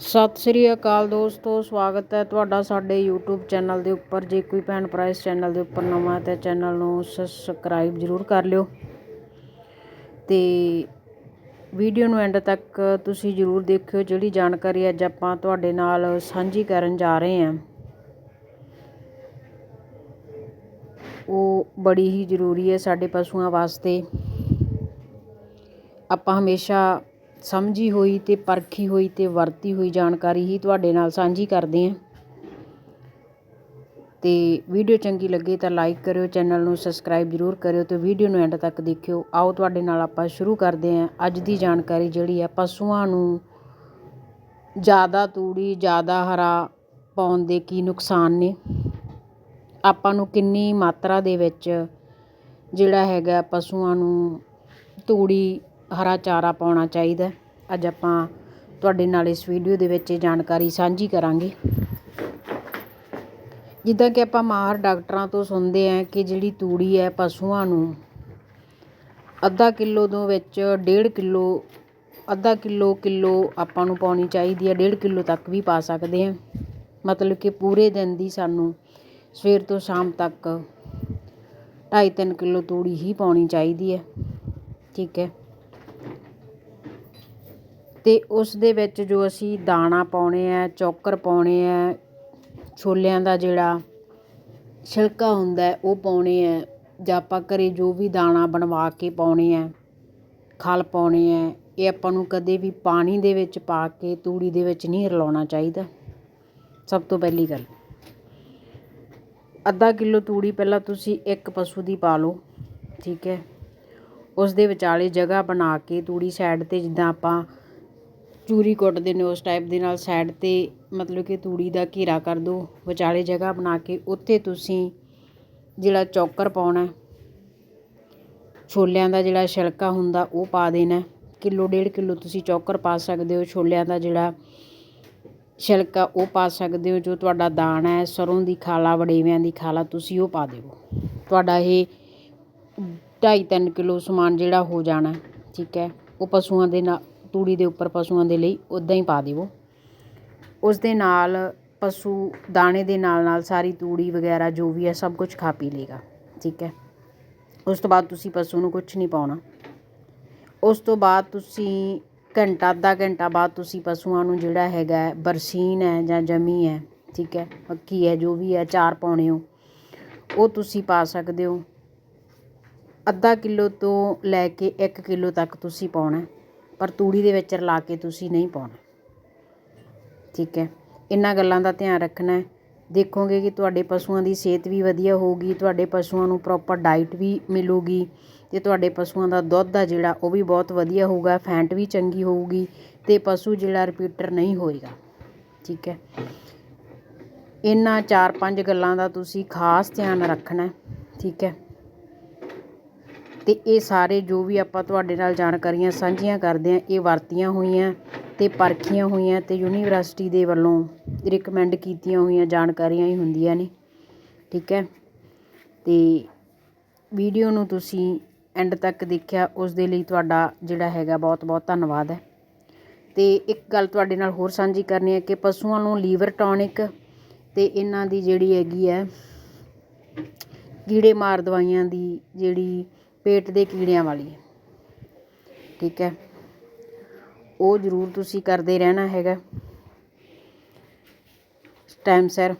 ਸਤਿ ਸ੍ਰੀ ਅਕਾਲ ਦੋਸਤੋ, ਸਵਾਗਤ ਹੈ ਤੁਹਾਡਾ ਸਾਡੇ YouTube ਚੈਨਲ ਦੇ ਉੱਪਰ। ਜੇ ਕੋਈ ਭੈਣ ਭਰਾ ਇਸ ਚੈਨਲ ਦੇ ਉੱਪਰ ਨਵਾਂ ਹੈ ਤਾਂ ਚੈਨਲ ਨੂੰ ਸਬਸਕ੍ਰਾਈਬ ਜ਼ਰੂਰ ਕਰ ਲਿਓ। ਤੇ ਵੀਡੀਓ ਨੂੰ ਐਂਡ ਤੱਕ ਤੁਸੀਂ ਜ਼ਰੂਰ ਦੇਖਿਓ। ਜਿਹੜੀ ਜਾਣਕਾਰੀ ਅੱਜ ਆਪਾਂ ਤੁਹਾਡੇ ਨਾਲ ਸਾਂਝੀ ਕਰਨ ਜਾ ਰਹੇ ਹਾਂ, ਉਹ ਬੜੀ ਹੀ ਜ਼ਰੂਰੀ ਹੈ ਸਾਡੇ ਪਸ਼ੂਆਂ ਵਾਸਤੇ। ਆਪਾਂ ਹਮੇਸ਼ਾ ਸਮਝੀ ਹੋਈ ਅਤੇ ਪਰਖੀ ਹੋਈ ਅਤੇ ਵਰਤੀ ਹੋਈ ਜਾਣਕਾਰੀ ਹੀ ਤੁਹਾਡੇ ਨਾਲ ਸਾਂਝੀ ਕਰਦੇ ਹਾਂ। ਅਤੇ ਵੀਡੀਓ ਚੰਗੀ ਲੱਗੇ ਤਾਂ ਲਾਈਕ ਕਰਿਓ, ਚੈਨਲ ਨੂੰ ਸਬਸਕ੍ਰਾਈਬ ਜ਼ਰੂਰ ਕਰਿਓ ਅਤੇ ਵੀਡੀਓ ਨੂੰ ਐਂਡ ਤੱਕ ਦੇਖਿਓ। ਆਓ ਤੁਹਾਡੇ ਨਾਲ ਆਪਾਂ ਸ਼ੁਰੂ ਕਰਦੇ ਹਾਂ। ਅੱਜ ਦੀ ਜਾਣਕਾਰੀ ਜਿਹੜੀ ਆ ਪਸ਼ੂਆਂ ਨੂੰ ਜ਼ਿਆਦਾ ਤੂੜੀ, ਜ਼ਿਆਦਾ ਹਰਾ ਪਾਉਣ ਦੇ ਕੀ ਨੁਕਸਾਨ ਨੇ? ਆਪਾਂ ਨੂੰ ਕਿੰਨੀ ਮਾਤਰਾ ਦੇ ਵਿੱਚ ਜਿਹੜਾ ਹੈਗਾ, ਪਸ਼ੂਆਂ ਨੂੰ ਤੂੜੀ ਹਰਾ ਚਾਰਾ ਪਾਉਣਾ ਚਾਹੀਦਾ ਅੱਜ ਆਪਾਂ ਤੁਹਾਡੇ ਨਾਲ ਇਸ ਵੀਡੀਓ ਦੇ ਵਿੱਚ ਇਹ ਜਾਣਕਾਰੀ ਸਾਂਝੀ ਕਰਾਂਗੇ। ਜਿੱਦਾਂ ਕਿ ਆਪਾਂ ਮਾਹਰ ਡਾਕਟਰਾਂ ਤੋਂ ਸੁਣਦੇ ਆਂ ਕਿ ਜਿਹੜੀ ਤੂੜੀ ਹੈ ਪਸ਼ੂਆਂ ਨੂੰ ਅੱਧਾ ਕਿਲੋ ਤੋਂ ਵਿੱਚ ਡੇਢ ਕਿਲੋ, ਅੱਧਾ ਕਿਲੋ ਕਿਲੋ ਆਪਾਂ ਨੂੰ ਪਾਉਣੀ ਚਾਹੀਦੀ ਹੈ। ਡੇਢ ਕਿਲੋ ਤੱਕ ਵੀ ਪਾ ਸਕਦੇ ਹਾਂ। ਮਤਲਬ ਕਿ ਪੂਰੇ ਦਿਨ ਦੀ ਸਾਨੂੰ ਸਵੇਰ ਤੋਂ ਸ਼ਾਮ ਤੱਕ ਢਾਈ ਤਿੰਨ ਕਿਲੋ ਤੂੜੀ ਹੀ ਪਾਉਣੀ ਚਾਹੀਦੀ ਹੈ। ਠੀਕ ਹੈ। ਤੇ ਉਸ ਦੇ ਵਿੱਚ ਜੋ ਅਸੀਂ ਦਾਣਾ ਪਾਉਣੇ ਆ, ਚੋਕਰ ਪਾਉਣੇ ਆ, ਛੋਲਿਆਂ ਦਾ ਜਿਹੜਾ ਛਿਲਕਾ ਹੁੰਦਾ ਉਹ ਪਾਉਣੇ ਆ ਜਾਂ ਆਪਾਂ ਘਰ ਜੋ ਵੀ ਦਾਣਾ ਬਣਵਾ ਕੇ ਪਾਉਣੇ ਆ, ਖਲ ਪਾਉਣੇ ਆ, ਇਹ ਆਪਾਂ ਨੂੰ ਕਦੇ ਵੀ ਪਾਣੀ ਦੇ ਵਿੱਚ ਪਾ ਕੇ ਤੂੜੀ ਦੇ ਵਿੱਚ ਨਹੀਂ ਰਲਾਉਣਾ ਚਾਹੀਦਾ। ਸਭ ਤੋਂ ਪਹਿਲੀ ਗੱਲ, ਅੱਧਾ ਕਿਲੋ ਤੂੜੀ ਪਹਿਲਾਂ ਤੁਸੀਂ ਇੱਕ ਪਸ਼ੂ ਦੀ ਪਾ ਲਓ, ਠੀਕ ਹੈ। ਉਸ ਦੇ ਵਿਚਾਲੇ ਜਗ੍ਹਾ ਬਣਾ ਕੇ ਤੂੜੀ ਸਾਈਡ 'ਤੇ ਜਿੱਦਾਂ ਆਪਾਂ ਚੂਰੀ ਕੁੱਟਦੇ ਨੇ ਉਸ ਟਾਈਪ ਦੇ ਨਾਲ ਸਾਈਡ 'ਤੇ ਮਤਲਬ ਕਿ ਤੂੜੀ ਦਾ ਘੇਰਾ ਕਰ ਦਿਓ ਵਿਚਾਲੇ ਜਗ੍ਹਾ ਬਣਾ ਕੇ ਉੱਥੇ ਤੁਸੀਂ ਜਿਹੜਾ ਚੌਕਰ ਪਾਉਣਾ, ਛੋਲਿਆਂ ਦਾ ਜਿਹੜਾ ਛਿਲਕਾ ਹੁੰਦਾ ਉਹ ਪਾ ਦੇਣਾ। ਕਿਲੋ ਡੇਢ ਕਿਲੋ ਤੁਸੀਂ ਚੌਕਰ ਪਾ ਸਕਦੇ ਹੋ, ਛੋਲਿਆਂ ਦਾ ਜਿਹੜਾ ਛਿਲਕਾ ਉਹ ਪਾ ਸਕਦੇ ਹੋ, ਜੋ ਤੁਹਾਡਾ ਦਾਣਾ ਹੈ, ਸਰੋਂ ਦੀ ਖਾਲਾ, ਵੜੇਵਿਆਂ ਦੀ ਖਾਲਾ ਤੁਸੀਂ ਉਹ ਪਾ ਦਿਓ ਤੁਹਾਡਾ ਇਹ ਢਾਈ ਤਿੰਨ ਕਿਲੋ ਸਮਾਨ ਜਿਹੜਾ ਹੋ ਜਾਣਾ, ਠੀਕ ਹੈ। ਉਹ ਪਸ਼ੂਆਂ ਦੇ ਨਾਲ ਤੂੜੀ ਦੇ ਉੱਪਰ ਪਸ਼ੂਆਂ ਦੇ ਲਈ ਉੱਦਾਂ ਹੀ ਪਾ ਦੇਵੋ। ਉਸ ਦੇ ਨਾਲ ਪਸ਼ੂ ਦਾਣੇ ਦੇ ਨਾਲ ਨਾਲ ਸਾਰੀ ਤੂੜੀ ਵਗੈਰਾ ਜੋ ਵੀ ਹੈ ਸਭ ਕੁਝ ਖਾ ਪੀ ਲਏਗਾ ਠੀਕ ਹੈ। ਉਸ ਤੋਂ ਬਾਅਦ ਤੁਸੀਂ ਪਸ਼ੂ ਨੂੰ ਕੁਛ ਨਹੀਂ ਪਾਉਣਾ। ਉਸ ਤੋਂ ਬਾਅਦ ਤੁਸੀਂ ਘੰਟਾ, ਅੱਧਾ ਘੰਟਾ ਬਾਅਦ ਤੁਸੀਂ ਪਸ਼ੂਆਂ ਨੂੰ ਜਿਹੜਾ ਹੈਗਾ ਬਰਸੀਨ ਹੈ ਜਾਂ ਜਮੀ ਹੈ, ਠੀਕ ਹੈ, ਮੱਕੀ ਹੈ, ਜੋ ਵੀ ਹੈ ਚਾਰ ਪਾਉਣੇ ਹੋ, ਉਹ ਤੁਸੀਂ ਪਾ ਸਕਦੇ ਹੋ। ਅੱਧਾ ਕਿਲੋ ਤੋਂ ਲੈ ਕੇ 1 ਕਿਲੋ ਤੱਕ ਤੁਸੀਂ ਪਾਉਣਾ ਪਰ ਤੂੜੀ ਦੇ ਵਿੱਚ ਰਲਾ ਕੇ ਤੁਸੀਂ ਨਹੀਂ ਪਾਉਣਾ। ਠੀਕ ਹੈ। ਇਹਨਾਂ ਗੱਲਾਂ ਦਾ ਧਿਆਨ ਰੱਖਣਾ ਦੇਖੋਗੇ ਕਿ ਤੁਹਾਡੇ ਪਸ਼ੂਆਂ ਦੀ ਸਿਹਤ ਵੀ ਵਧੀਆ ਹੋਊਗੀ, ਤੁਹਾਡੇ ਪਸ਼ੂਆਂ ਨੂੰ ਪ੍ਰੋਪਰ ਡਾਈਟ ਵੀ ਮਿਲੂਗੀ ਅਤੇ ਤੁਹਾਡੇ ਪਸ਼ੂਆਂ ਦਾ ਦੁੱਧ ਆ ਜਿਹੜਾ, ਉਹ ਵੀ ਬਹੁਤ ਵਧੀਆ ਹੋਊਗਾ, ਫੈਂਟ ਵੀ ਚੰਗੀ ਹੋਊਗੀ ਅਤੇ ਪਸ਼ੂ ਜਿਹੜਾ ਰਿਪੀਟਰ ਨਹੀਂ ਹੋਏਗਾ। ਠੀਕ ਹੈ। ਇਹਨਾਂ ਚਾਰ ਪੰਜ ਗੱਲਾਂ ਦਾ ਤੁਸੀਂ ਖਾਸ ਧਿਆਨ ਰੱਖਣਾ ਠੀਕ ਹੈ। ਅਤੇ ਇਹ ਸਾਰੇ ਜੋ ਵੀ ਆਪਾਂ ਤੁਹਾਡੇ ਨਾਲ ਜਾਣਕਾਰੀਆਂ ਸਾਂਝੀਆਂ ਕਰਦੇ ਹਾਂ, ਇਹ ਵਰਤੀਆਂ ਹੋਈਆਂ ਅਤੇ ਪਰਖੀਆਂ ਹੋਈਆਂ ਅਤੇ ਯੂਨੀਵਰਸਿਟੀ ਦੇ ਵੱਲੋਂ ਰਿਕਮੈਂਡ ਕੀਤੀਆਂ ਹੋਈਆਂ, ਜਾਣਕਾਰੀਆਂ ਹੀ ਹੁੰਦੀਆਂ ਨੇ। ਠੀਕ ਹੈ? ਅਤੇ ਵੀਡੀਓ ਨੂੰ ਤੁਸੀਂ ਐਂਡ ਤੱਕ ਦੇਖਿਆ, ਉਸ ਦੇ ਲਈ ਤੁਹਾਡਾ ਜਿਹੜਾ ਹੈਗਾ ਬਹੁਤ ਬਹੁਤ ਧੰਨਵਾਦ ਹੈ। ਅਤੇ ਇੱਕ ਗੱਲ ਤੁਹਾਡੇ ਨਾਲ ਹੋਰ ਸਾਂਝੀ ਕਰਨੀ ਹੈ ਕਿ ਪਸ਼ੂਆਂ ਨੂੰ ਲੀਵਰ ਟੌਨਿਕ ਅਤੇ ਇਹਨਾਂ ਦੀ ਜਿਹੜੀ ਹੈਗੀ ਹੈ, ਕੀੜੇ ਮਾਰ ਦਵਾਈਆਂ ਦੀ ਜਿਹੜੀ ਪੇਟ ਦੇ ਕੀੜਿਆਂ ਵਾਲੀ ਠੀਕ ਹੈ। ਉਹ ਜ਼ਰੂਰ ਤੁਸੀਂ ਕਰਦੇ ਰਹਿਣਾ ਹੈਗਾ। ਟਾਈਮ ਸਿਰ